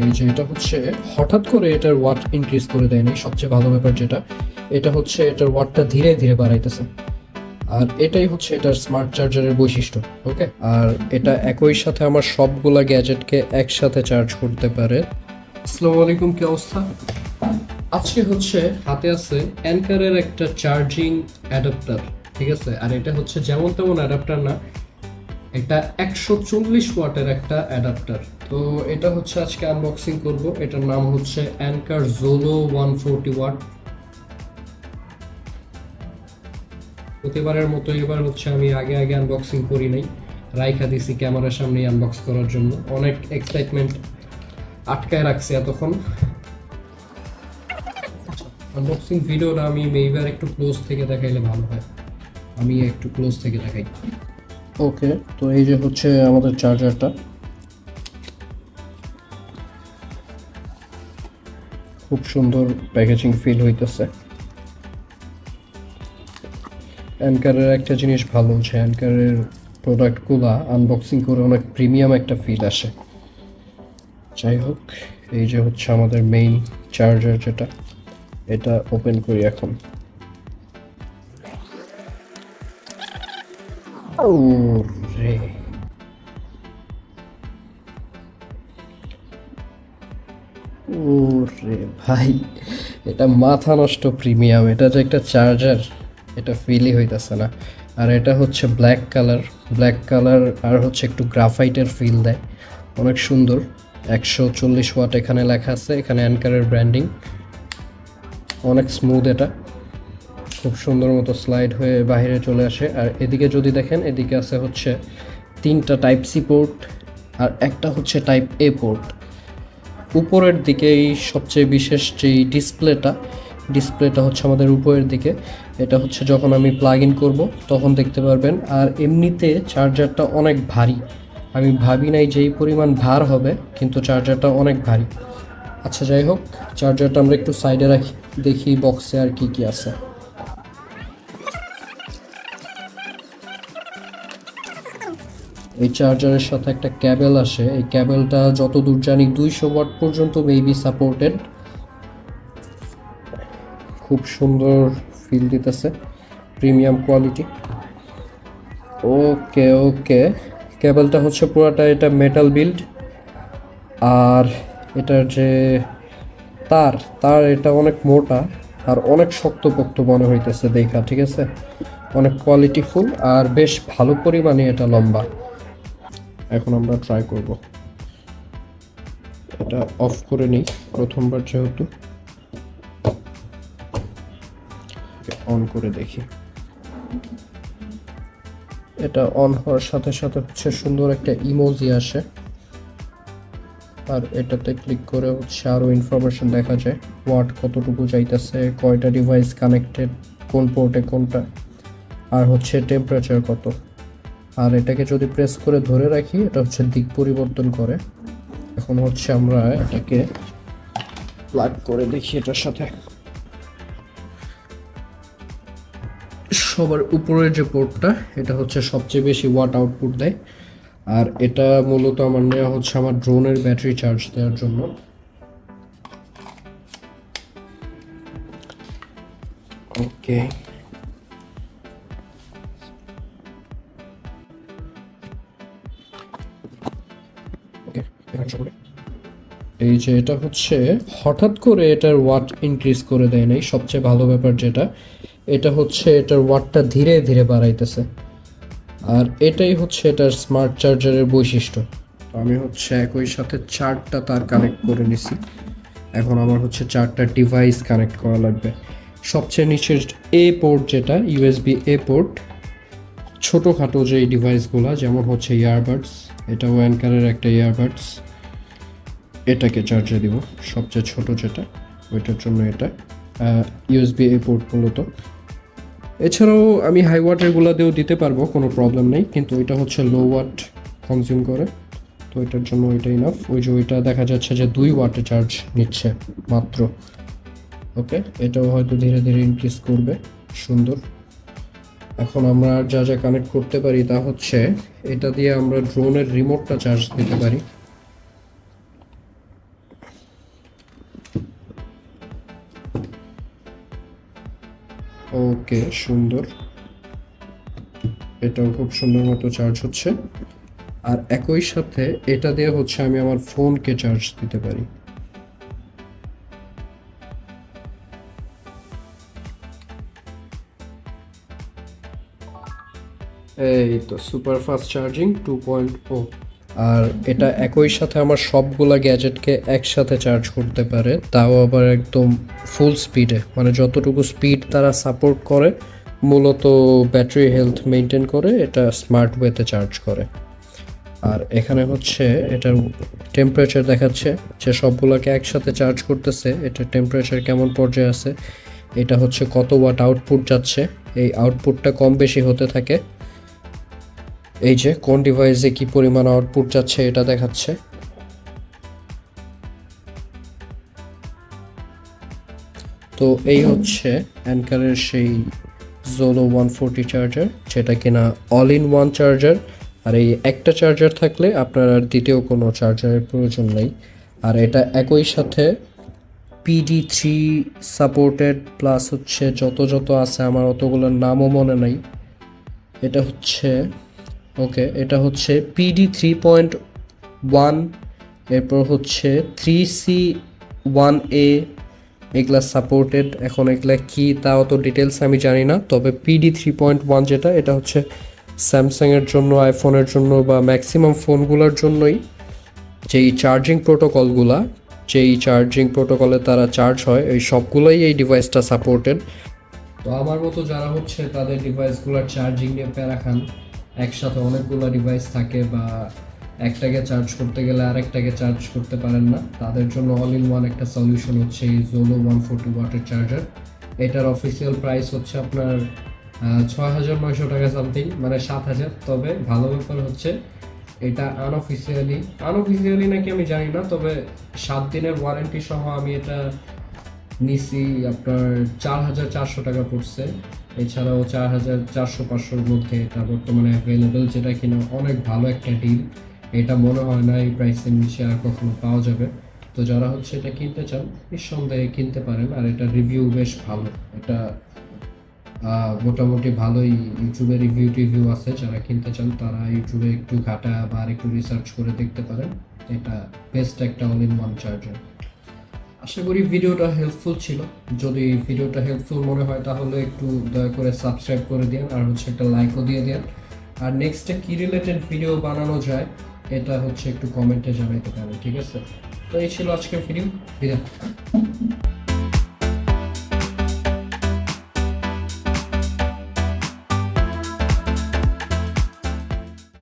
এই যে এটা হচ্ছে, হঠাৎ করে এটার ওয়াট ইনক্রিজ করে দেয়নি সবচেয়ে ভালো ব্যাপার যেটা, এটা হচ্ছে এটার ওয়াটটা ধীরে ধীরে বাড়াইতেছে। আর এটাই হচ্ছে এটার স্মার্ট চার্জারের বৈশিষ্ট্য ওকে আর এটা একই সাথে আমার সবগুলা গ্যাজেটকে একসাথে চার্জ করতে পারে। আসসালামু আলাইকুম, কি অবস্থা? আজকে হচ্ছে হাতে আছে অ্যানকারের একটা চার্জিং অ্যাডাপ্টার ঠিক আছে? আর এটা হচ্ছে যেমন তেমন অ্যাডাপ্টার না, এটা একশো চল্লিশ ওয়াটের একটা অ্যাডাপ্টার তো এটা হচ্ছে আজকে আনবক্সিং করব। এটার নাম হচ্ছে Anker Zolo one forty watt প্রতিবারের মতো এবার হচ্ছে আমি আগে আগে আনবক্সিং করি নাই। রাইখা দিছি ক্যামেরার সামনে আনবক্স করার জন্য। অনেক এক্সাইটমেন্ট আটকায় রাখছি এতক্ষণ। আনবক্সিং ভিডিওটা আমি এইবার একটু ক্লোজ থেকে দেখাইলে ভালো হয়। আমি একটু ক্লোজ থেকে দেখাই। ওকে তো এই যে হচ্ছে আমাদের চার্জারটা খুব সুন্দর প্যাকেজিং ফিল হইতেছে। অ্যানকারের একটা জিনিস ভালো যে অ্যানকারের প্রোডাক্টগুলো আনবক্সিং করে অনেক প্রিমিয়াম একটা ফিল আসে। যাই হোক, এই যে হচ্ছে আমাদের মেইন চার্জার যেটা, এটা ওপেন করি এখন। রে। ওরে ভাই। এটা মাথা নষ্ট প্রিমিয়াম, এটা যে একটা চার্জার এটা ফিলই হইতাছে না। আর এটা হচ্ছে ব্ল্যাক কালার ব্ল্যাক কালার আর হচ্ছে একটু গ্রাফাইটের ফিল দেয়। অনেক সুন্দর। একশো চল্লিশ ওয়াট এখানে লেখা আছে, এখানে অ্যানকারের ব্র্যান্ডিং অনেক স্মুথ এটা। খুব সুন্দর মতো স্লাইড হয়ে বাহিরে চলে আসে। আর এদিকে যদি দেখেন, এদিকে আছে হচ্ছে তিনটা টাইপ সি পোর্ট আর একটা হচ্ছে টাইপ এ পোর্ট উপরের দিকে এই সবচেয়ে বিশেষ যেই ডিসপ্লেটা ডিসপ্লেটা হচ্ছে আমাদের উপরের দিকে। এটা হচ্ছে যখন আমি প্লাগ ইন করব, তখন দেখতে পারবেন। আর এমনিতে চার্জারটা অনেক ভারী। আমি ভাবি নাই যেই পরিমাণ ভার হবে, কিন্তু চার্জারটা অনেক ভারী। আচ্ছা যাই হোক চার্জারটা আমরা একটু সাইডে রাখি, দেখি বক্সে আর কি কি আছে। এই চার্জারের সাথে একটা ক্যাবেল আসে। এই ক্যাবেলটা যত দূর জানি দুইশো ওয়াট পর্যন্ত মেবি সাপোর্টেড খুব সুন্দর ফিল দিতেছে। Premium quality okay okay. কেবলটা হচ্ছে পুরোটা এটা মেটাল বিল্ড আর এটার যে তার তার এটা অনেক মোটা আর অনেক শক্তপোক্ত মনে হইতেছে দেখা, ঠিক আছে? অনেক কোয়ালিটিফুল আর বেশ ভালো পরিমাণে এটা লম্বা। এখন আমরা ট্রাই করব। এটা অফ করে নিই, প্রথমবার যেহেতু। অন করে দেখি। এটা অন হওয়ার সাথে সাথে হচ্ছে সুন্দর একটা ইমোজি আসে। আর এটাতে ক্লিক করে হচ্ছে আরও ইনফরমেশন দেখা যায়। ওয়াট কতটুকু চাইতেছে কয়টা ডিভাইস কানেক্টেড কোন পোর্টে কোনটা, আর হচ্ছে টেম্পারেচার কত। আর এটাকে যদি প্রেস করে ধরে রাখি, এটা হচ্ছে দিক পরিবর্তন করে। এখন হচ্ছে আমরা এটাকে প্লাগ করে দেখি এটার সাথে। সবার উপরের যে পোর্টটা এটা হচ্ছে সবচেয়ে বেশি ওয়াট আউটপুট দেয়। আর এটা মূলত আমার নেওয়া হচ্ছে আমার ড্রোনের ব্যাটারি চার্জ দেওয়ার জন্য। ওকে এই যে এটা হচ্ছে, হঠাৎ করে এটার ওয়াট ইনক্রিজ করে দেয় নাই, সবচেয়ে ভালো ব্যাপার যেটা, এটা হচ্ছে এটার ওয়াটটা ধীরে ধীরে বাড়াইতেছে। আর এটাই হচ্ছে এটার স্মার্ট চার্জারের বৈশিষ্ট্য। আমি হচ্ছে একই সাথে চারটা তার কানেক্ট করে নিছি। এখন আমার হচ্ছে চারটা ডিভাইস কানেক্ট করা লাগবে। সবচেয়ে নিচের এ পোর্ট যেটা ইউএসবি এ পোর্ট ছোটোখাটো যে ডিভাইসগুলো যেমন হচ্ছে ইয়ারবাডস এটা ওয়ানকারের একটা ইয়ারবাডস এটাকে চার্জে দিব। সবচেয়ে ছোট যেটা, ওইটার জন্য এটা। ইউএসবি এ পোর্ট মূলত। এছাড়াও আমি হাই ওয়াটেরগুলো দিয়েও দিতে পারব, কোনো প্রবলেম নেই। কিন্তু ওইটা হচ্ছে লো ওয়াট কনজিউম করে। তো এটার জন্য ওইটা ইনাফ ওই যে ওইটা দেখা যাচ্ছে যে দুই ওয়াটে চার্জ নিচ্ছে মাত্র। ওকে এটাও হয়তো ধীরে ধীরে ইনক্রিজ করবে। সুন্দর। এখন আমরা যা যা কানেক্ট করতে পারি তা হচ্ছে, এটা দিয়ে আমরা ড্রোনের রিমোটটা চার্জ দিতে পারি। ওকে সুন্দর। এটাও খুব সুন্দর মতো চার্জ হচ্ছে। আর একই সাথে এটা দিয়ে হচ্ছে আমি আমার ফোনকে চার্জ দিতে পারি। এই তো super fast charging two point O আর এটা একই সাথে আমার সবগুলা গ্যাজেটকে একসাথে চার্জ করতে পারে, তাও আবার একদম ফুল স্পিডে মানে যতটুকু স্পিড তারা সাপোর্ট করে, মূলত ব্যাটারি হেলথ মেনটেন করে, এটা স্মার্ট ওয়েতে চার্জ করে। আর এখানে হচ্ছে এটার টেম্পারেচার দেখাচ্ছে, যে সবগুলোকে একসাথে চার্জ করতেছে এটা টেম্পারেচার কেমন পর্যায়ে আছে, এটা হচ্ছে কত ওয়াট আউটপুট যাচ্ছে, এই আউটপুটটা কম বেশি হতে থাকে। এই যে, কোন ডিভাইসে কি পরিমাণ আউটপুট যাচ্ছে এটা দেখাচ্ছে। তো এই হচ্ছে অ্যানকারের সেই জোলো ওয়ান ফোরটি চার্জার যেটা কিনা অল ইন ওয়ান চার্জার আর এই একটা চার্জার থাকলে আপনার আর দ্বিতীয় কোনো চার্জারের প্রয়োজন নেই। আর এটা একই সাথে পিডি থ্রি সাপোর্টেড প্লাস হচ্ছে যত যত আছে, আমার অতগুলোর নামও মনে নাই। এটা হচ্ছে ওকে, এটা হচ্ছে পিডি থ্রি পয়েন্ট ওয়ান এরপর হচ্ছে থ্রি সি ওয়ান এ এগুলা সাপোর্টেড এখন এগুলা কি তা অত ডিটেলস আমি জানি না, তবে পিডি থ্রি পয়েন্ট ওয়ান যেটা, এটা হচ্ছে স্যামসাংয়ের জন্য আইফোনের জন্য বা ম্যাক্সিমাম ফোনগুলোর জন্যই যেই চার্জিং প্রোটোকলগুলা যেই চার্জিং প্রোটোকলে তারা চার্জ হয়, এই সবগুলোই এই ডিভাইসটা সাপোর্টেড তো আমার মতো যারা হচ্ছে তাদের ডিভাইসগুলোর চার্জিং নিয়ে প্যারা খান একসাথে অনেকগুলো ডিভাইস থাকে বা একটাকে চার্জ করতে গেলে আরেকটাকে চার্জ করতে পারেন না। তাদের জন্য অল ইন ওয়ান একটা সলিউশন হচ্ছে এই জোলো ওয়ান ফোর্টি ওয়াটের চার্জার এটার অফিসিয়াল প্রাইস হচ্ছে আপনার ছয় হাজার নয়শো টাকা সামথিং মানে সাত হাজার। তবে ভালো ব্যাপার হচ্ছে এটা আনঅফিসিয়ালি আনঅফিসিয়ালি নাকি আমি জানি না, তবে সাত দিনের ওয়ারেন্টি সহ আমি এটা নিছি আপনার চার হাজার চারশো টাকা পড়ছে। এছাড়াও চার হাজার চারশো পাঁচশোর মধ্যে এটা বর্তমানে অ্যাভেলেবেল যেটা কিনা অনেক ভালো একটা ডিল এটা মনে হয় না এই প্রাইসের নিচে আর কখনো পাওয়া যাবে। তো যারা হচ্ছে এটা কিনতে চান, নিঃসন্দেহে কিনতে পারেন, আর এটা রিভিউ বেশ ভালো। এটা মোটামুটি ভালোই ইউটিউবে রিভিউ টিভিউ আছে। যারা কিনতে চান, তারা ইউটিউবে একটু ঘাটা বা আর একটু রিসার্চ করে দেখতে পারেন। এটা বেস্ট একটা অল ইন ওয়ান চার্জার আশা করি ভিডিওটা হেল্পফুল ছিল। যদি ভিডিওটা হেল্পফুল মনে হয়, তাহলে একটু দয়া করে সাবস্ক্রাইব করে দিন আর হচ্ছে একটা লাইকও দিয়ে দিন আর নেক্সটে কী রিলেটেড ভিডিও বানানো যায়, এটা হচ্ছে একটু কমেন্টে জানাইতে পারেন, ঠিক আছে? তো এই ছিল আজকের ভিডিও বিদায়।